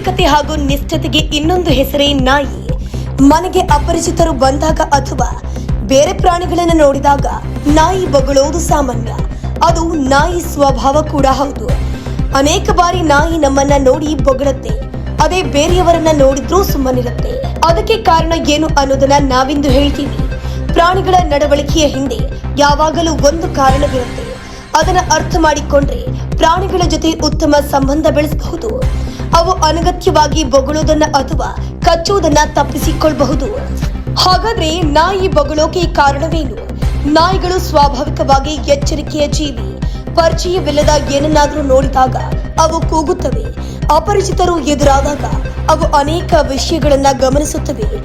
ಪ್ರಾಮಾಣಿಕತೆ ಹಾಗೂ ನಿಷ್ಠತೆಗೆ ಇನ್ನೊಂದು ಹೆಸರೇ ನಾಯಿ. ಮನೆಗೆ ಅಪರಿಚಿತರು ಬಂದಾಗ ಅಥವಾ ಬೇರೆ ಪ್ರಾಣಿಗಳನ್ನು ನೋಡಿದಾಗ ನಾಯಿ ಬಗಳೋದು ಸಾಮಾನ್ಯ. ಅದು ನಾಯಿ ಸ್ವಭಾವ ಕೂಡ ಹೌದು. ಅನೇಕ ಬಾರಿ ನಾಯಿ ನಮ್ಮನ್ನ ನೋಡಿ ಬೊಗಳತ್ತೆ. ಅದೇ ಬೇರೆಯವರನ್ನ ನೋಡಿದ್ರೂ ಸುಮ್ಮನಿರುತ್ತೆ. ಅದಕ್ಕೆ ಕಾರಣ ಏನು ಅನ್ನೋದನ್ನ ನಾವಿಂದು ಹೇಳ್ತೀವಿ. ಪ್ರಾಣಿಗಳ ನಡವಳಿಕೆಯ ಹಿಂದೆ ಯಾವಾಗಲೂ ಒಂದು ಕಾರಣವಿರುತ್ತೆ. ಅದನ್ನ ಅರ್ಥ ಮಾಡಿಕೊಂಡ್ರೆ ಪ್ರಾಣಿಗಳ ಜೊತೆ ಉತ್ತಮ ಸಂಬಂಧ ಬೆಳೆಸಬಹುದು. ಅವು ಅನಗತ್ಯವಾಗಿ ಬೊಗಳುವುದನ್ನ ಅಥವಾ ಕಚ್ಚುವುದನ್ನ ತಪ್ಪಿಸಿಕೊಳ್ಳಬಹುದು. ಹಾಗಾದ್ರೆ ನಾಯಿ ಬೊಗಳೋಕೆ ಕಾರಣವೇನು? ನಾಯಿಗಳು ಸ್ವಾಭಾವಿಕವಾಗಿ ಎಚ್ಚರಿಕೆಯ ಜೀವಿ. ಪರಿಚಯವಿಲ್ಲದ ಏನನ್ನಾದರೂ ನೋಡಿದಾಗ ಅವು ಕೂಗುತ್ತವೆ. ಅಪರಿಚಿತರು ಎದುರಾದಾಗ ಅವು ಅನೇಕ ವಿಷಯಗಳನ್ನ ಗಮನಿಸುತ್ತವೆ.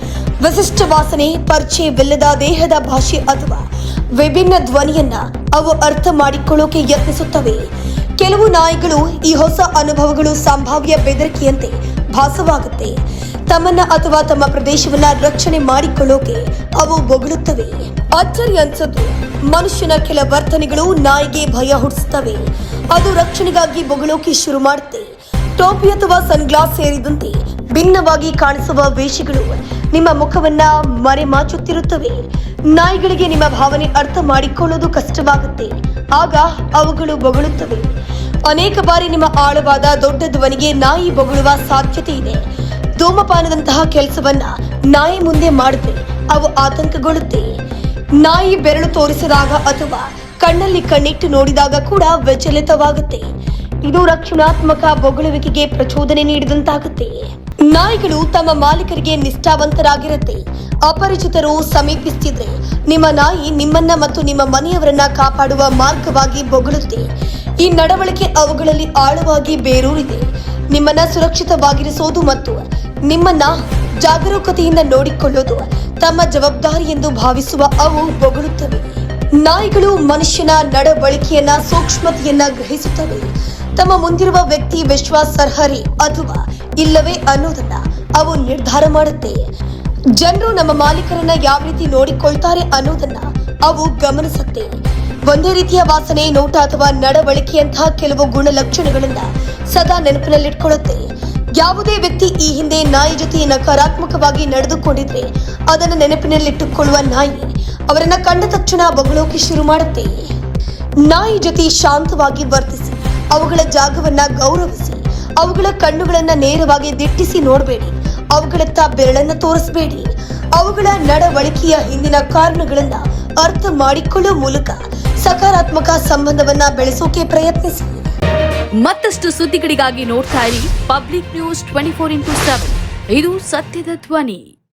ವಿಶಿಷ್ಟ ವಾಸನೆ, ಪರಿಚಯವಿಲ್ಲದ ದೇಹದ ಭಾಷೆ ಅಥವಾ ವಿಭಿನ್ನ ಧ್ವನಿಯನ್ನ ಅವು ಅರ್ಥ ಮಾಡಿಕೊಳ್ಳೋಕೆ ಯತ್ನಿಸುತ್ತವೆ. ಕೆಲವು ನಾಯಿಗಳು ಈ ಹೊಸ ಅನುಭವಗಳು ಸಂಭಾವ್ಯ ಬೆದರಿಕೆಯಂತೆ ಭಾಸವಾಗುತ್ತೆ. ತಮ್ಮನ್ನ ಅಥವಾ ತಮ್ಮ ಪ್ರದೇಶವನ್ನ ರಕ್ಷಣೆ ಮಾಡಿಕೊಳ್ಳೋಕೆ ಅವು ಬೊಗಳುತ್ತವೆ. ಅಚ್ಚರಿ ಅನ್ಸದ್ದು ಮನುಷ್ಯನ ಕೆಲ ವರ್ತನೆಗಳು ನಾಯಿಗೆ ಭಯ ಹುಟ್ಟಿಸುತ್ತವೆ. ಅದು ರಕ್ಷಣೆಗಾಗಿ ಬೊಗಳೋಕೆ ಶುರು ಮಾಡುತ್ತೆ ಟೋಪಿ ಅಥವಾ ಸನ್ಗ್ಲಾಸ್ ಸೇರಿದಂತೆ ಭಿನ್ನವಾಗಿ ಕಾಣಿಸುವ ವೇಷಗಳು ನಿಮ್ಮ ಮುಖವನ್ನ ಮರೆಮಾಚುತ್ತಿರುತ್ತವೆ. ನಾಯಿಗಳಿಗೆ ನಿಮ್ಮ ಭಾವನೆ ಅರ್ಥ ಮಾಡಿಕೊಳ್ಳೋದು ಕಷ್ಟವಾಗುತ್ತೆ. ಆಗ ಅವುಗಳು ಬೊಗಳುತ್ತವೆ. ಅನೇಕ ಬಾರಿ ನಿಮ್ಮ ಆಳವಾದ ದೊಡ್ಡ ಧ್ವನಿಗೆ ನಾಯಿ ಬೊಗಳುವ ಸಾಧ್ಯತೆ ಇದೆ. ಧೂಮಪಾನದಂತಹ ಕೆಲಸವನ್ನ ನಾಯಿ ಮುಂದೆ ಮಾಡುತ್ತೆ. ಅವು ಆತಂಕಗೊಳ್ಳುತ್ತೆ. ನಾಯಿ ಬೆರಳು ತೋರಿಸಿದಾಗ ಅಥವಾ ಕಣ್ಣಲ್ಲಿ ಕಣ್ಣಿಟ್ಟು ನೋಡಿದಾಗ ಕೂಡ ವಿಚಲಿತವಾಗುತ್ತೆ. ಇದು ರಕ್ಷಣಾತ್ಮಕ ಬೊಗಳುವಿಕೆಗೆ ಪ್ರಚೋದನೆ ನೀಡಿದಂತಾಗುತ್ತೆ. ನಾಯಿಗಳು ತಮ್ಮ ಮಾಲೀಕರಿಗೆ ನಿಷ್ಠಾವಂತರಾಗಿರುತ್ತೆ. ಅಪರಿಚಿತರು ಸಮೀಪಿಸುತ್ತಿದ್ರೆ ನಿಮ್ಮ ನಾಯಿ ನಿಮ್ಮನ್ನ ಮತ್ತು ನಿಮ್ಮ ಮನೆಯವರನ್ನ ಕಾಪಾಡುವ ಮಾರ್ಗವಾಗಿ ಬೊಗಳುತ್ತೆ. ಈ ನಡವಳಿಕೆ ಅವುಗಳಲ್ಲಿ ಆಳವಾಗಿ ಬೇರೂರಿದೆ. ನಿಮ್ಮನ್ನ ಸುರಕ್ಷಿತವಾಗಿರಿಸೋದು ಮತ್ತು ನಿಮ್ಮನ್ನ ಜಾಗರೂಕತೆಯಿಂದ ನೋಡಿಕೊಳ್ಳೋದು ತಮ್ಮ ಜವಾಬ್ದಾರಿ ಎಂದು ಭಾವಿಸುವ ಅವು ಬೊಗಳುತ್ತವೆ. ನಾಯಿಗಳು ಮನುಷ್ಯನ ನಡವಳಿಕೆಯನ್ನ, ಸೂಕ್ಷ್ಮತೆಯನ್ನ ಗ್ರಹಿಸುತ್ತವೆ. ತಮ್ಮ ಮುಂದಿರುವ ವ್ಯಕ್ತಿ ವಿಶ್ವಾಸಾರ್ಹರೇ ಅಥವಾ ಇಲ್ಲವೇ ಅನ್ನೋದನ್ನ ಅವು ನಿರ್ಧಾರ ಮಾಡುತ್ತೆ. ಜನರು ನಮ್ಮ ಮಾಲೀಕರನ್ನ ಯಾವ ರೀತಿ ನೋಡಿಕೊಳ್ತಾರೆ ಅನ್ನೋದನ್ನ ಅವು ಗಮನಿಸುತ್ತೆ. ಒಂದೇ ರೀತಿಯ ವಾಸನೆ, ನೋಟ ಅಥವಾ ನಡವಳಿಕೆಯಂತಹ ಕೆಲವು ಗುಣಲಕ್ಷಣಗಳನ್ನ ಸದಾ ನೆನಪಿನಲ್ಲಿಟ್ಕೊಳ್ಳುತ್ತೆ. ಯಾವುದೇ ವ್ಯಕ್ತಿ ಈ ಹಿಂದೆ ನಾಯಿ ಜೊತೆ ನಕಾರಾತ್ಮಕವಾಗಿ ನಡೆದುಕೊಂಡಿದ್ರೆ ಅದನ್ನ ನೆನಪಿನಲ್ಲಿಟ್ಟುಕೊಳ್ಳುವ ನಾಯಿ ಅವರನ್ನ ಕಂಡ ತಕ್ಷಣ ಬಗಳೋಕೆ ಶುರು ಮಾಡುತ್ತೆ. ನಾಯಿ ಜೊತೆ ಶಾಂತವಾಗಿ ವರ್ತಿಸಿ ಅವುಗಳ ಜಾಗವನ್ನ ಗೌರವಿಸಿ, ಅವುಗಳ ಕಣ್ಣುಗಳನ್ನ ನೇರವಾಗಿ ದಿಟ್ಟಿಸಿ ನೋಡಬೇಡಿ ಅವುಗಳತ್ತ ಬೆರಳನ್ನ ತೋರಿಸಬೇಡಿ. ಅವುಗಳ ನಡವಳಿಕೆಯ ಹಿಂದಿನ ಕಾರಣಗಳನ್ನ ಅರ್ಥ ಮಾಡಿಕೊಳ್ಳುವ ಮೂಲಕ ಸಕಾರಾತ್ಮಕ ಸಂಬಂಧವನ್ನ ಬೆಳೆಸೋಕೆ ಪ್ರಯತ್ನಿಸಿ. ಮತ್ತಷ್ಟು ಸುದ್ದಿಗಳಿಗಾಗಿ ನೋಡ್ತಾ ಇರಿ public news twenty four into seven. ಇದು ಸತ್ಯದ ಧ್ವನಿ.